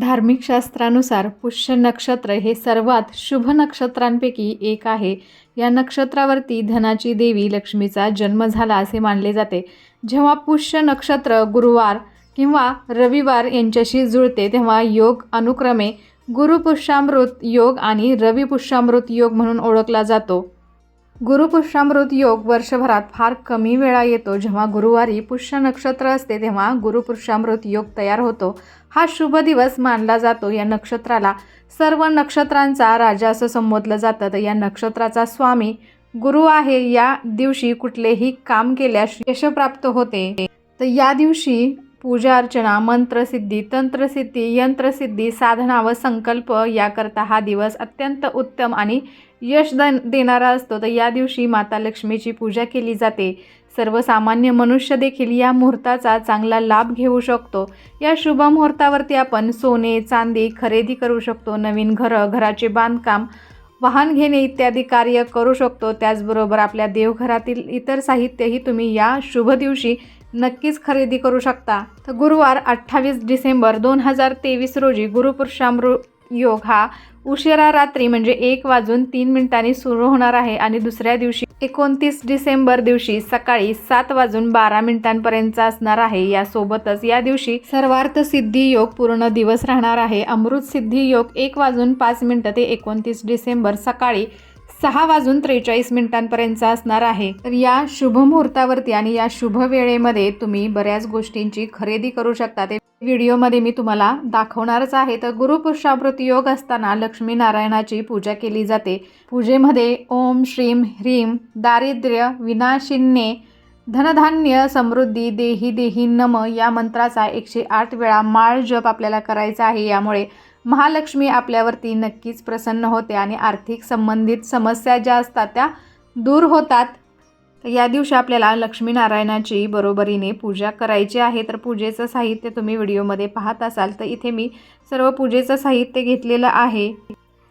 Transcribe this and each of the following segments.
धार्मिक शास्त्रानुसार पुष्य नक्षत्र हे सर्वात शुभ नक्षत्रांपैकी एक आहे. या नक्षत्रावरती धनाची देवी लक्ष्मीचा जन्म झाला असे मानले जाते. जेव्हा पुष्य नक्षत्र गुरुवार किंवा रविवार यांच्याशी जुळते तेव्हा योग अनुक्रमे गुरुपुष्यामृत योग आणि रविपुष्यामृत योग म्हणून ओळखला जातो. गुरुपुष्यामृत योग वर्षभरात फार कमी वेळा येतो. जेव्हा गुरुवारी पुष्य नक्षत्र असते तेव्हा गुरुपुष्यामृत योग तयार होतो. हा शुभ दिवस मानला जातो. या नक्षत्राला सर्व नक्षत्रांचा राजा असं संबोधलं जातं. तर या नक्षत्राचा स्वामी गुरु आहे. या दिवशी कुठलेही काम केल्यास यश प्राप्त होते. तर या दिवशी पूजा अर्चना मंत्रसिद्धी तंत्रसिद्धी यंत्रसिद्धी साधना व संकल्प याकरता हा दिवस अत्यंत उत्तम आणि यश दन देणारा असतो तर या दिवशी माता लक्ष्मीची पूजा केली जाते. सर्वसामान्य मनुष्य देखील या मुहूर्ताचा चांगला लाभ घेऊ शकतो. या शुभ मुहूर्तावरती आपण सोने चांदी खरेदी करू शकतो नवीन घरं घराचे बांधकाम वाहन घेणे इत्यादी कार्य करू शकतो. त्याचबरोबर आपल्या देवघरातील इतर साहित्यही तुम्ही या शुभ दिवशी नक्कीच खरेदी करू शकता. तर गुरुवार अठ्ठावीस डिसेंबर दोन हजार तेवीस रोजी गुरुपुरुषामृ योग हा उशिरा रात्री म्हणजे एक वाजून तीन मिनिटांनी सुरू होणार आहे आणि दुसऱ्या दिवशी एकोणतीस डिसेंबर दिवशी सकाळी सात वाजून बारा मिनिटांपर्यंतचा असणार आहे. यासोबतच या दिवशी सर्वार्थ सिद्धी योग पूर्ण दिवस राहणार आहे. अमृत सिद्धी योग एक वाजून पाच मिनिटं ते एकोणतीस डिसेंबर सकाळी सहा वाजून त्रेचाळीस मिनिटांपर्यंतचा असणार आहे. तर या शुभ मुहूर्तावरती आणि या शुभ वेळेमध्ये तुम्ही बऱ्याच गोष्टींची खरेदी करू शकता. ते व्हिडिओमध्ये मी तुम्हाला दाखवणारच आहे. तर गुरुपुरुषामृत योग असताना लक्ष्मीनारायणाची पूजा केली जाते. पूजेमध्ये ओम श्रीम ह्रीम दारिद्र्य विनाशिन्ये धनधान्य समृद्धी देही देही नम या मंत्राचा एकशे आठ वेळा माळ जप आपल्याला करायचा आहे. यामुळे महालक्ष्मी आपल्यावरती नक्कीच प्रसन्न होते आणि आर्थिक संबंधित समस्या ज्या असतात त्या दूर होतात. तर या दिवशी आपल्याला लक्ष्मीनारायणाची बरोबरीने पूजा करायची आहे. तर पूजेचं साहित्य तुम्ही व्हिडिओमध्ये पाहत असाल तर इथे मी सर्व पूजेचं साहित्य घेतलेलं आहे.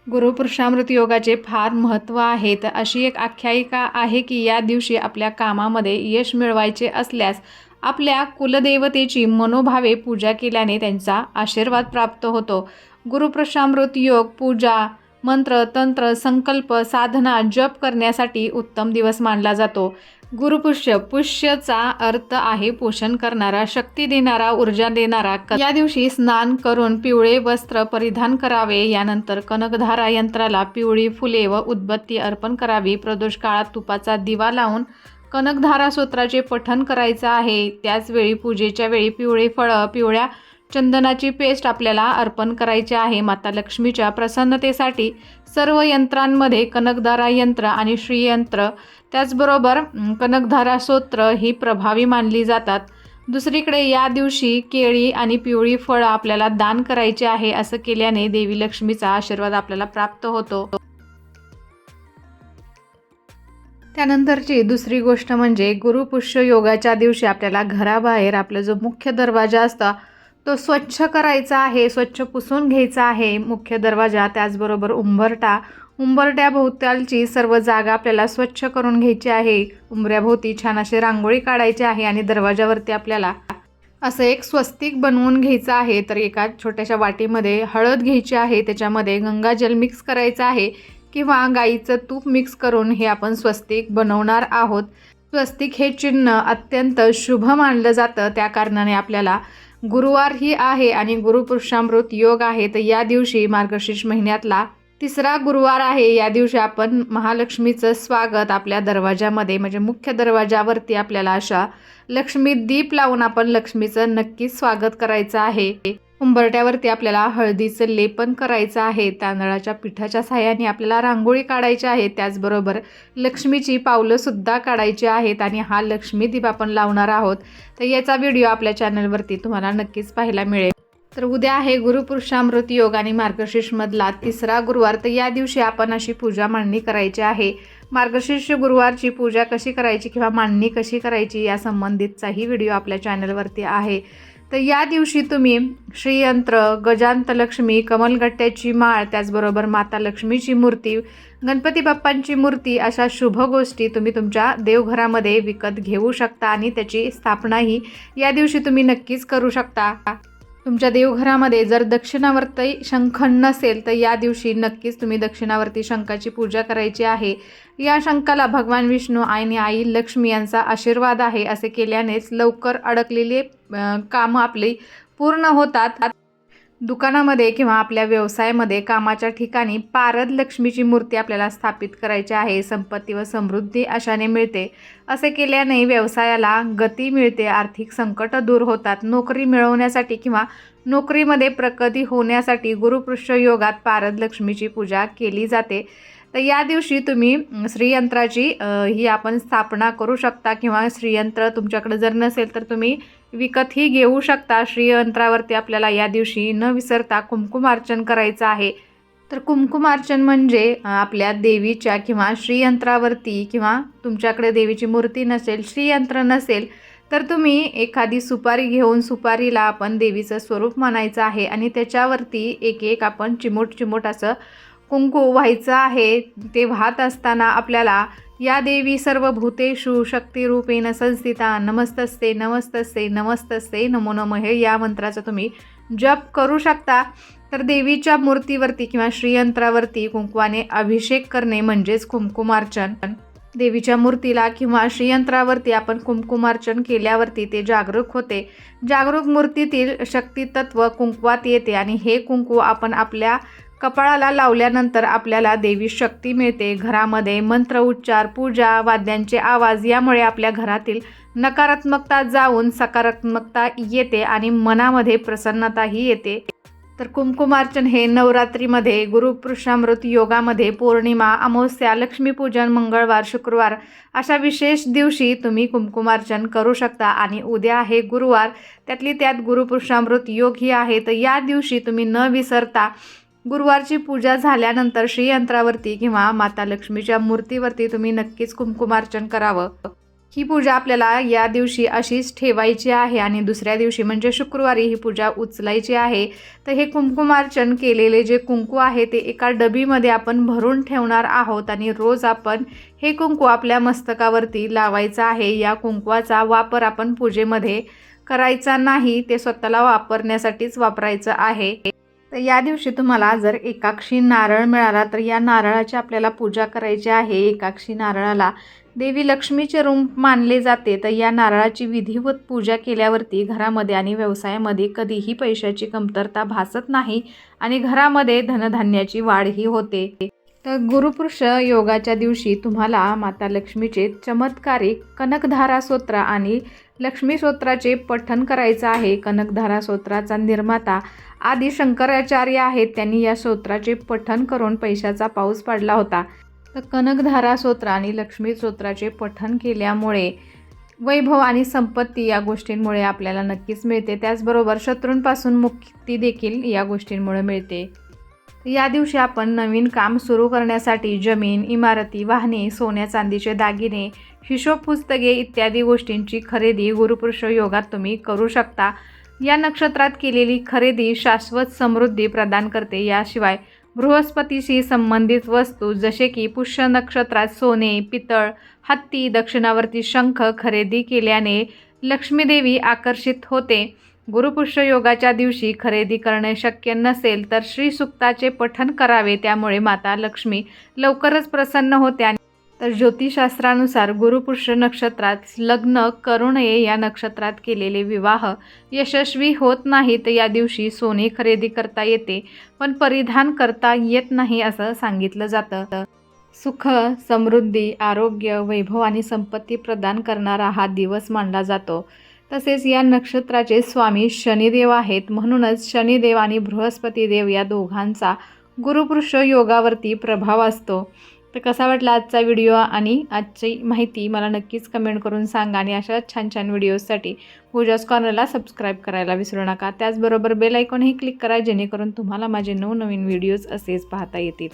गुरुपुरुषामृत योगाचे फार महत्त्व आहे. तर अशी एक आख्यायिका आहे की या दिवशी आपल्या कामामध्ये यश मिळवायचे असल्यास आपल्या कुलदेवतेची मनोभावे पूजा केल्याने त्यांचा आशीर्वाद प्राप्त होतो. गुरुप्रशामृत योग पूजा मंत्र तंत्र संकल्प साधना जप करण्यासाठी उत्तम दिवस मानला जातो. गुरुपुष्य पुष्यचा अर्थ आहे पोषण करणारा शक्ती देणारा ऊर्जा देणारा. या दिवशी स्नान करून पिवळे वस्त्र परिधान करावे. यानंतर कनकधारा यंत्राला पिवळी फुले व उदबत्ती अर्पण करावी. प्रदोष काळात तुपाचा दिवा लावून कनकधारा सूत्राचे पठण करायचं आहे. त्याचवेळी पूजेच्या वेळी पिवळे फळं पिवळ्या चंदनाची पेस्ट आपल्याला अर्पण करायची आहे. माता लक्ष्मीच्या प्रसन्नतेसाठी सर्व यंत्रांमध्ये कनकधारा यंत्र आणि श्रीयंत्र त्याचबरोबर कनकधारा स्तोत्र ही प्रभावी मानली जातात. दुसरीकडे या दिवशी केळी आणि पिवळी फळं आपल्याला दान करायचे आहे असं केल्याने देवी लक्ष्मीचा आशीर्वाद आपल्याला प्राप्त होतो. त्यानंतरची दुसरी गोष्ट म्हणजे गुरुपुष्य योगाच्या दिवशी आपल्याला घराबाहेर आपला जो मुख्य दरवाजा असता तो स्वच्छ करायचा आहे स्वच्छ पुसून घ्यायचा आहे मुख्य दरवाजा त्याचबरोबर उंबरटा उंबरट्याभोवतालची सर्व जागा आपल्याला स्वच्छ करून घ्यायची आहे. उंबऱ्याभोवती छान अशी रांगोळी काढायची आहे आणि दरवाजावरती आपल्याला असं एक स्वस्तिक बनवून घ्यायचं आहे. तर एका छोट्याशा वाटीमध्ये हळद घ्यायची आहे त्याच्यामध्ये गंगाजल मिक्स करायचं आहे किंवा गाईचं तूप मिक्स करून हे आपण स्वस्तिक बनवणार आहोत. स्वस्तिक हे चिन्ह अत्यंत शुभ मानलं जातं. त्या कारणाने आपल्याला गुरुवार ही आहे आणि गुरुपुरुषामृत योग आहे तर या दिवशी मार्गशीर्ष महिन्यातला तिसरा गुरुवार आहे. या दिवशी आपण महालक्ष्मीचं स्वागत आपल्या दरवाजामध्ये म्हणजे मुख्य दरवाजावरती आपल्याला अशा लक्ष्मी दीप लावून आपण लक्ष्मीचं नक्कीच स्वागत करायचं आहे. उंबरट्यावरती आपल्याला हळदीचं लेपन करायचं आहे. तांदळाच्या पिठाच्या साह्याने आपल्याला रांगोळी काढायची आहे. त्याचबरोबर लक्ष्मीची पावलंसुद्धा काढायची आहेत आणि हा लक्ष्मी दीप आपण लावणार आहोत. तर याचा व्हिडिओ आपल्या चॅनलवरती तुम्हाला नक्कीच पाहायला मिळेल. तर उद्या आहे गुरुपुरुषामृत योग आणि मार्गशीर्षमधला तिसरा गुरुवार. तर या दिवशी आपण अशी पूजा मांडणी करायची आहे. मार्गशीर्ष गुरुवारची पूजा कशी करायची किंवा मांडणी कशी करायची या संबंधितचाही व्हिडिओ आपल्या चॅनलवरती आहे. तर या दिवशी तुम्ही श्रीयंत्र गजांतलक्ष्मी कमलगट्ट्याची माळ त्याचबरोबर माता लक्ष्मीची मूर्ती गणपती बाप्पांची मूर्ती अशा शुभ गोष्टी तुम्ही तुमच्या देवघरामध्ये विकत घेऊ शकता आणि त्याची स्थापनाही या दिवशी तुम्ही नक्कीच करू शकता. तुमच्या देवघरामध्ये जर दक्षिणावर्ती शंख नसेल तर या दिवशी नक्कीच तुम्ही दक्षिणावर्ती शंखाची पूजा करायची आहे. या शंखाला भगवान विष्णू आणि आई लक्ष्मी यांचा आशीर्वाद आहे असे केल्यानेच लवकर अडकलेले कामं आपली पूर्ण होतात. दुकानामध्ये किंवा आपल्या व्यवसायामध्ये कामाच्या ठिकाणी पारद लक्ष्मीची मूर्ती आपल्याला स्थापित करायची आहे संपत्ती व समृद्धी अशाने मिळते. असे केल्याने व्यवसायाला गती मिळते आर्थिक संकट दूर होतात. नोकरी मिळवण्यासाठी किंवा नोकरीमध्ये प्रगती होण्यासाठी गुरुपृष्ठ योगात पारद लक्ष्मीची पूजा केली जाते. तर या दिवशी तुम्ही श्रीयंत्राची ही आपण स्थापना करू शकता किंवा श्रीयंत्र तुमच्याकडे जर नसेल तर तुम्ही विकतही घेऊ शकता. श्रीयंत्रावरती आपल्याला या दिवशी न विसरता कुंकुमार्चन करायचं आहे. तर कुमकुमार्चन म्हणजे आपल्या देवीच्या किंवा श्रीयंत्रावरती किंवा तुमच्याकडे देवीची मूर्ती नसेल श्रीयंत्र नसेल तर तुम्ही एखादी सुपारी घेऊन सुपारीला आपण देवीचं स्वरूप म्हणायचं आहे. आणि त्याच्यावरती एक एक आपण चिमूट चिमूट असं कुंकू व्हायचं आहे ते वाहत असताना आपल्याला या देवी सर्व भूतेषु शक्तिरूपेण संस्थिता नमस्तस्ते नमस्तस्ते नमस्तस्ते नमो नमः या मंत्राचा तुम्ही जप करू शकता. तर देवीच्या मूर्तीवरती किंवा श्रीयंत्रावरती कुंकवाने अभिषेक करणे म्हणजेच कुंकुमार्चन. देवीच्या मूर्तीला किंवा श्रीयंत्रावरती आपण कुंकुमार्चन केल्यावरती ते जागरूक होते. जागरूक मूर्तीतील शक्तितत्व कुंकवात येते आणि हे कुंकू आपण आपल्या कपाळाला लावल्यानंतर आपल्याला देवी शक्ती मिळते. घरामध्ये मंत्र उच्चार पूजा वाद्यांचे आवाज यामुळे आपल्या घरातील नकारात्मकता जाऊन सकारात्मकता येते आणि मनामध्ये प्रसन्नताही येते. तर कुंकुमार्चन हे नवरात्रीमध्ये गुरुपुरुषामृत योगामध्ये पौर्णिमा अमावस्या लक्ष्मीपूजन मंगळवार शुक्रवार अशा विशेष दिवशी तुम्ही कुंकुमार्चन करू शकता आणि उद्या आहे गुरुवार. त्यातली त्यात गुरुपुरुषामृत योग ही आहे. तर या दिवशी तुम्ही न विसरता गुरुवारची पूजा झाल्यानंतर श्रीयंत्रावरती किंवा माता लक्ष्मीच्या मूर्तीवरती तुम्ही नक्कीच कुंकुमार्चन करावं. ही पूजा आपल्याला या दिवशी अशीच ठेवायची आहे आणि दुसऱ्या दिवशी म्हणजे शुक्रवारी ही पूजा उचलायची आहे. तर हे कुंकुमार्चन केलेले जे कुंकू आहे ते एका डबीमध्ये आपण भरून ठेवणार आहोत आणि रोज आपण हे कुंकू आपल्या मस्तकावरती लावायचं आहे. या कुंकवाचा वापर आपण पूजेमध्ये करायचा नाही ते स्वतःला वापरण्यासाठीच वापरायचं आहे. तर या दिवशी तुम्हाला जर एकाक्षी नारळ मिळाला तर या नारळाची आपल्याला पूजा करायची आहे. एकाक्षी नारळाला देवी लक्ष्मीचे रूप मानले जाते. तर या नारळाची विधिवत पूजा केल्यावरती घरामध्ये आणि व्यवसायामध्ये कधीही पैशाची कमतरता भासत नाही आणि घरामध्ये धनधान्याची वाढही होते. तर गुरुपुरुष योगाच्या दिवशी तुम्हाला माता लक्ष्मीचे चमत्कारिक कनकधारा स्तोत्र आणि लक्ष्मी स्तोत्राचे पठण करायचं आहे. कनकधारा स्तोत्राचा निर्माता आदी शंकराचार्य आहेत. त्यांनी या स्तोत्राचे पठण करून पैशाचा पाऊस पडला होता. तर कनकधारा स्तोत्र आणि लक्ष्मी स्तोत्राचे पठण केल्यामुळे वैभव आणि संपत्ती या गोष्टींमुळे आपल्याला नक्कीच मिळते. त्याचबरोबर शत्रूंपासून मुक्ती देखील या गोष्टींमुळे मिळते. या दिवशी आपण नवीन काम सुरू करण्यासाठी जमीन इमारती वाहने सोन्या चांदीचे दागिने हिशोब पुस्तके इत्यादी गोष्टींची खरेदी गुरुपुरुष योगात तुम्ही करू शकता. या नक्षत्रात केलेली खरेदी शाश्वत समृद्धी प्रदान करते. याशिवाय बृहस्पतीशी संबंधित वस्तू जसे की पुष्य नक्षत्रात सोने पितळ हत्ती दक्षिणावर्ती शंख खरेदी केल्याने लक्ष्मीदेवी आकर्षित होते. गुरुपुष्य योगाच्या दिवशी खरेदी करणे शक्य नसेल तर श्रीसुक्ताचे पठन करावे त्यामुळे माता लक्ष्मी लवकरच प्रसन्न होते तर ज्योतिषशास्त्रानुसार गुरुपुष्य नक्षत्रात लग्न करू नये या नक्षत्रात केलेले विवाह यशस्वी होत नाहीत या दिवशी सोने खरेदी करता येते पण परिधान करता येत नाही असं सांगितलं जातं. सुख समृद्धी आरोग्य वैभव आणि संपत्ती प्रदान करणारा हा दिवस मानला जातो. तसेच या नक्षत्राचे स्वामी शनिदेव आहेत. म्हणूनच शनिदेव आणि बृहस्पती देव या दोघांचा गुरुपुरुष योगावरती प्रभाव असतो. तर कसा वाटला आजचा व्हिडिओ आणि आजची माहिती मला नक्कीच कमेंट करून सांगा आणि अशा छान छान व्हिडिओजसाठी पूजास कॉर्नरला सबस्क्राईब करायला विसरू नका. त्याचबरोबर बेल आयकॉनही क्लिक करा जेणेकरून तुम्हाला माझे नवनवीन व्हिडिओज असेच पाहता येतील.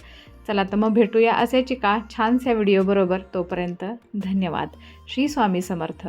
चला तर मग भेटूया असेच एका छानशा व्हिडिओबरोबर तोपर्यंत धन्यवाद. श्री स्वामी समर्थ.